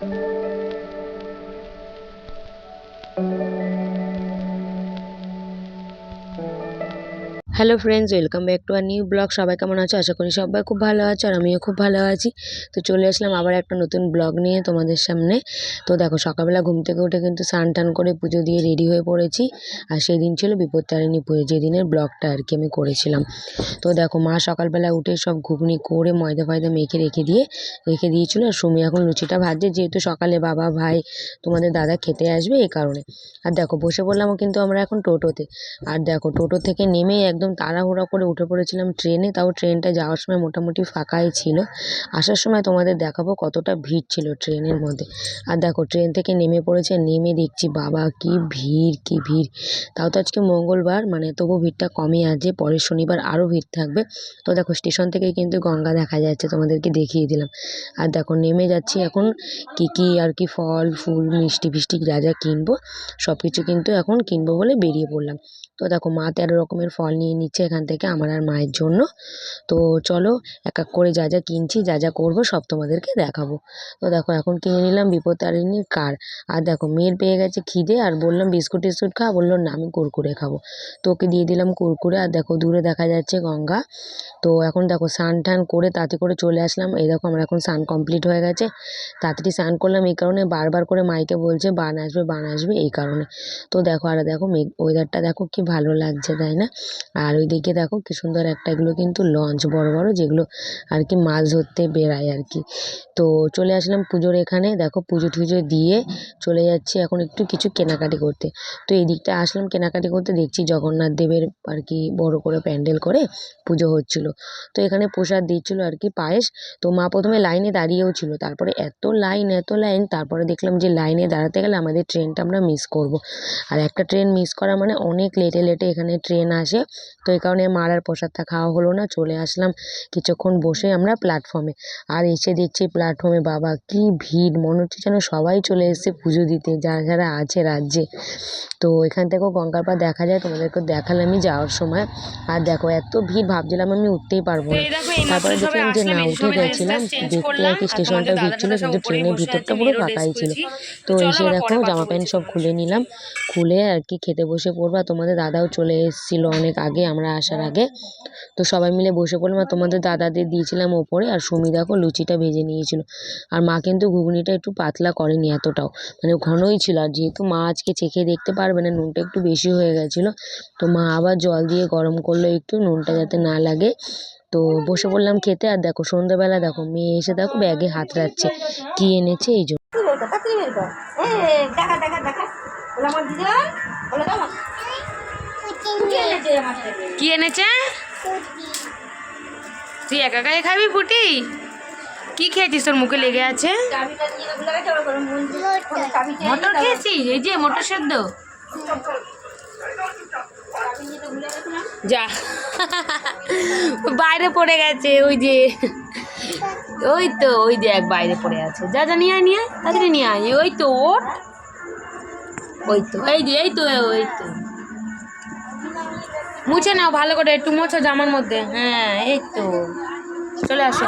Música hello friends welcome back to our new blog সবাই কেমন আছো? আশা করি সবাই খুব ভালো আছো আর আমিও খুব ভালো আছি। তো চলে আসলাম আবার একটা নতুন ব্লগ নিয়ে তোমাদের সামনে। তো দেখো, সকালবেলা ঘুম থেকে উঠে কিন্তু স্নান টান করে পুজো দিয়ে রেডি হয়ে পড়েছি। আর সেই দিন ছিল বিপত্তারিণী পুজো, যেদিনের ব্লগটা আর কি আমি করেছিলাম। তো দেখো, মা সকালবেলা উঠে সব ঘুগনি করে ময়দা ফয়দা মেখে রেখে দিয়ে, রেখে দিয়েছিল। আর সুমি এখন লুচিটা ভাজছে, যেহেতু সকালে বাবা, ভাই তোমাদের দাদা খেতে আসবে এই কারণে। আর দেখো, বসে পড়লাম কিন্তু আমরা এখন টোটোতে। আর দেখো, টোটো থেকে নেমেই একদম তাড়াহুড়ো করে উঠে পড়েছিলাম ট্রেনে, তাও ট্রেনটা যাওয়ার সময় মোটামুটি ফাঁকাই ছিল। আসার সময় তোমাদের দেখাবো কতটা ভিড় ছিল ট্রেনের মধ্যে। আর দেখো, ট্রেন থেকে নেমে পড়েছে, নেমে দেখছি, বাবা কি ভিড় কি ভিড়। তাও তো আজকে মঙ্গলবার মানে তবু ভিড়টা কমই আছে পরের শনিবার আরও ভিড় থাকবে। তো দেখো, স্টেশন থেকে কিন্তু গঙ্গা দেখা যাচ্ছে, তোমাদেরকে দেখিয়ে দিলাম। আর দেখো, নেমে যাচ্ছি এখন, কি কি আর কি ফল, ফুল, মিষ্টি ফিষ্টি যা যা কিনবো সব কিছু কিন্তু এখন কিনবো বলে বেরিয়ে পড়লাম। তো দেখো, মা তেরো রকমের ফল নিয়ে নিচ্ছে এখান থেকে আমার আর মায়ের জন্য। তো চলো এক এক করে যা যা কিনছি, যা যা করব সব তোমাদেরকে দেখাবো। তো দেখো এখন কিনে নিলাম বিপত্তারিণীর কার। আর দেখো মেয়ের পেয়ে গেছে খিদে আর বললাম বিস্কুট টিস্কুট খা, বলল না আমি কুরকুরে খাব। তো ওকে দিয়ে দিলাম কুরকুরে আর দেখো দূরে দেখা যাচ্ছে গঙ্গা। তো এখন দেখো স্নান টান করে তাতে করে চলে আসলাম। এই দেখো আমার এখন স্নান কমপ্লিট হয়ে গেছে। তাড়াতাড়ি স্নান করলাম এই কারণে বারবার করে মাইকে বলছে বান আসবে বান আসবে এই কারণে। তো দেখো আর দেখো মেঘ ওয়েদারটা দেখো কি ভালো লাগছে, তাই না? আর ওইদিকে দেখো কি সুন্দর একটা এগুলো কিন্তু লঞ্চ বড় বড় যেগুলো আর কি মাছ ধরতে বেরায় আর কি। তো চলে আসলাম পুজোর এখানে। দেখো পুজো টুজো দিয়ে চলে যাচ্ছি এখন একটু কিছু কেনাকাটি করতে। তো এই দিকটা আসলাম কেনাকাটি করতে, দেখছি জগন্নাথ দেবের আর কি বড় করে প্যান্ডেল করে পুজো হচ্ছিল। তো এখানে প্রসাদ দিচ্ছিল আর কি পায়েস। তো মা প্রথমে লাইনে দাঁড়িয়েও ছিল, তারপরে এত লাইন এত লাইন, তারপরে দেখলাম যে লাইনে দাঁড়াতে গেলে আমাদের ট্রেনটা আমরা মিস করব। আর একটা ট্রেন মিস করা মানে অনেক লেটে লেটে এখানে ট্রেন আসে। তো এই কারণে মার আর প্রসাদটা খাওয়া হলো না চলে আসলাম কিছুক্ষণ বসে আমরা প্ল্যাটফর্মে আর এসে দেখছি প্ল্যাটফর্মে বাবা কি ভিড় মনে হচ্ছে যেন সবাই চলে এসেছে পুজো দিতে যারা যারা আছে রাজ্যে। তো এখান থেকেও গঙ্গার পাড় দেখা যায় তোমাদেরকে দেখালামই যাওয়ার সময়। আর দেখো এত ভিড় ভাবছিলাম আমি উঠতেই পারব না। তারপরে দেখলাম যে না উঠে গেছিলাম দেখতে আর কি স্টেশনটা ভিড় ছিল কিন্তু ট্রেনের ভিতরটা পুরো ফাঁকাই ছিল। তো এসে দেখো জামা প্যান্ট সব খুলে নিলাম খুলে আর কি খেতে বসে পড়ব তোমাদের দাদাও চলে এসেছিল অনেক আগে। আমরা আসার আগে। তো সবাই মিলে বসে পড়লাম আর তোমাদের দাদাদের দিয়েছিলাম ওপরে আর সুমি দেখো লুচিটা ভেজে নিয়েছিল। আর মা কিন্তু ঘুগনিটা একটু পাতলা করেনি এতটাও। মানে ঘনই ছিল আর যেহেতু মা আজকে চেখে দেখতে পারবে না, নুনটা একটু বেশি হয়ে গেছিল। তো মা আবার জল দিয়ে গরম করল একটু, নুনটা যাতে না লাগে। তো বসে পড়লাম খেতে আর দেখো সন্ধ্যাবেলা দেখো, মেয়ে এসে দেখো ব্যাগে হাত রাখছে। কি এনেছে এই জন্য। কি এনেছে? তুই একা একাই খাবি ফুটি কি খেয়েছিস? তোর মুখে লেগে আছে? মটর খেয়েছিস এই যে মটর সেদ্ধ। যা। বাইরে পড়ে গেছে, ওই যে। ওই তো, ওই যে এক বাইরে পড়ে আছে। যা যা, নিয়ে আয় নিয়ে আয়, তাড়াতাড়ি নিয়ে আয়। ওই তো, ওট। ওই তো, এই যে, এই তো, ওই তো। মুছে নাও ভালো করে একটু মোছো জামার মধ্যে। হ্যাঁ এই তো। চলে আসো।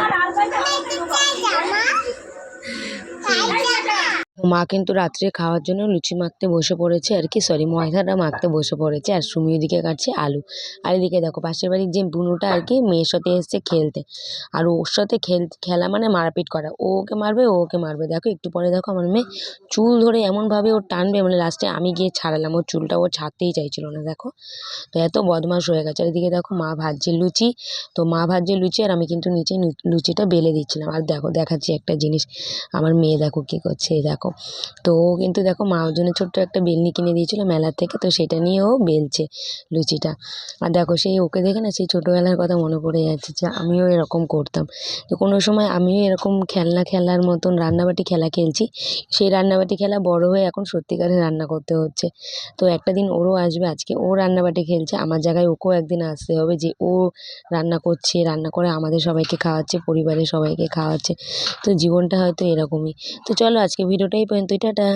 মা কিন্তু রাত্রে খাওয়ার জন্য লুচি মাখতে বসে পড়েছে আর কি সরি ময়দাটা মাখতে বসে পড়েছে। আর সুমি ওদিকে কাটছে আলু। আর এদিকে দেখো, পাশের বাড়ির যে বুনুটা আর কি, মেয়ের সাথে এসছে খেলতে। আর ওর সাথে খেল, খেলা মানে মারপিট করা। ও ওকে মারবে, ও ওকে মারবে। দেখো, একটু পরে দেখো আমার মেয়ে চুল ধরে এমনভাবে ওর টানবে মানে লাস্টে আমি গিয়ে ছাড়ালাম। ওর চুলটা ও ছাড়তেই চাইছিল না, দেখো। তো এত বদমাশ হয়ে গেছে। আর এদিকে দেখো, মা ভাজছে লুচি। তো মা ভাজছে লুচি আর আমি কিন্তু নিচে লুচিটা বেলে দিচ্ছিলাম। আর দেখো, দেখাচ্ছি একটা জিনিস। আমার মেয়ে দেখো কী করছে এই দেখো তো ও কিন্তু দেখো মা ওর জন্য ছোট্ট একটা বেলনি কিনে দিয়েছিল মেলার থেকে, তো সেটা নিয়ে ও বেলছে লুচিটা। আর দেখো সেই ওকে দেখে না সেই ছোটোবেলার কথা মনে পড়ে যাচ্ছে যে আমিও এরকম করতাম। তো কোনো সময় আমিও এরকম খেলনা খেলার মতন রান্নাবাটি খেলা খেলছি, সেই রান্নাবাটি খেলা বড় হয়ে এখন সত্যিকারের রান্না করতে হচ্ছে। তো একটা দিন ওরও আসবে, আজকে ও রান্নাবাটি খেলছে, আমার জায়গায় ওকেও একদিন আসতে হবে যে ও রান্না করছে, রান্না করে আমাদের সবাইকে খাওয়াচ্ছে, পরিবারের সবাইকে খাওয়াচ্ছে, তো জীবনটা হয়তো এরকমই। তো চলো আজকে ভিডিওটা এই পর্যন্তই টাটা।